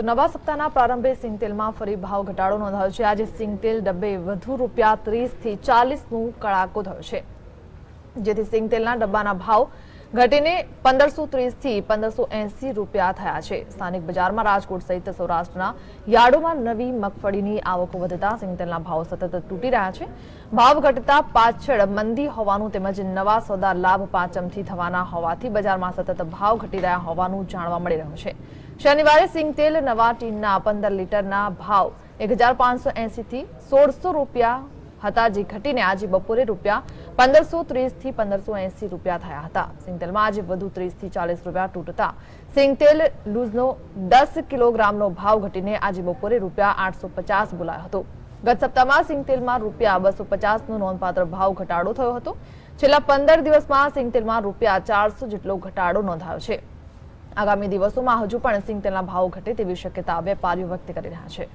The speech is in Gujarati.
તો નવા સપ્તાહના પ્રારંભે સિંગતેલમાં ફરી ભાવ ઘટાડો નોંધાયો છે. આજે સિંગતેલ ડબ્બે વધુ રૂપિયા ત્રીસથી ચાલીસનું કડાકો થયો છે. જેથી સિંગતેલના ડબ્બાના ભાવ ઘટીને પંદરસો ત્રીસથી પંદરસો એંસી રૂપિયા થયા છે. સ્થાનિક બજારમાં રાજકોટ સહિત સૌરાષ્ટ્રના યાર્ડોમાં નવી મગફળીની આવકો વધતા સિંગતેલના ભાવ સતત તૂટી રહ્યા છે. ભાવ ઘટતા પાછળ મંદી હોવાનું તેમજ નવા સોદા લાભ પાંચમથી થવાના હોવાથી બજારમાં સતત ભાવ ઘટી રહ્યા હોવાનું જાણવા મળી રહ્યું છે. શનિવારે સિંગતેલ નવા ટીનના પંદર લીટરના ભાવ એક હજાર પાંચસો એંસીથી સોળસો રૂપિયા હતા જે ઘટીને આજે બપોરે રૂપિયા પંદરસો ત્રીસથી પંદરસો એંસી રૂપિયા થયા હતા. સિંગતેલમાં આજે વધુ ત્રીસથી ચાલીસ રૂપિયા તૂટતા. સિંગતેલ લૂઝનો દસ કિલોગ્રામનો ભાવ ઘટીને આજે બપોરે રૂપિયા આઠસો પચાસ બોલાયો હતો. ગત સપ્તાહમાં સિંગતેલમાં રૂપિયા બસો પચાસનો નોંધપાત્ર ભાવ ઘટાડો થયો હતો. છેલ્લા પંદર દિવસમાં સિંગતેલમાં રૂપિયા ચારસો જેટલો ઘટાડો નોંધાયો છે. આગામી દિવસોમાં હજુ પણ સિંગતેલના ભાવ ઘટે તેવી શક્યતા વેપારીઓ વ્યક્ત કરી રહ્યા છે.